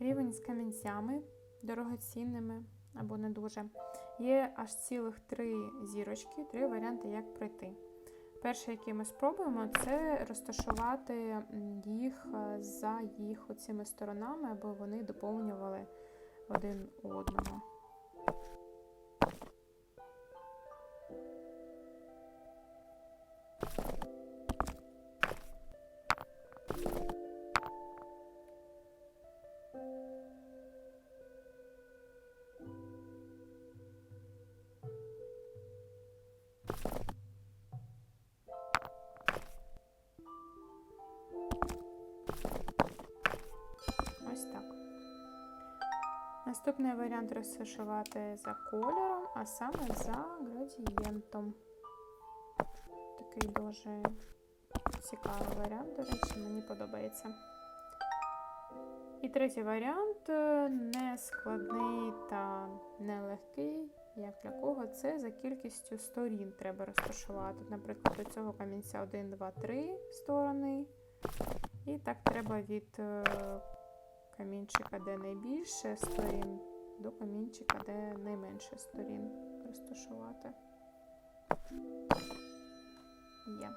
Рівень з камінцями дорогоцінними або не дуже. Є аж цілих три зірочки, три варіанти, як пройти. Перше, який ми спробуємо, це розташувати їх е, за їх оцими сторонами, аби вони доповнювали один одного. Наступний варіант розташувати за кольором, а саме за градієнтом. Такий дуже цікавий варіант, до речі, мені подобається. І третій варіант е, не складний та нелегкий, як для кого, це за кількістю сторін треба розташувати. Наприклад, до цього камінця 1, 2, 3 сторони. І так треба від е, камінчика, де найбільше сторін, до камінчика, де найменше сторін розташувати. Є.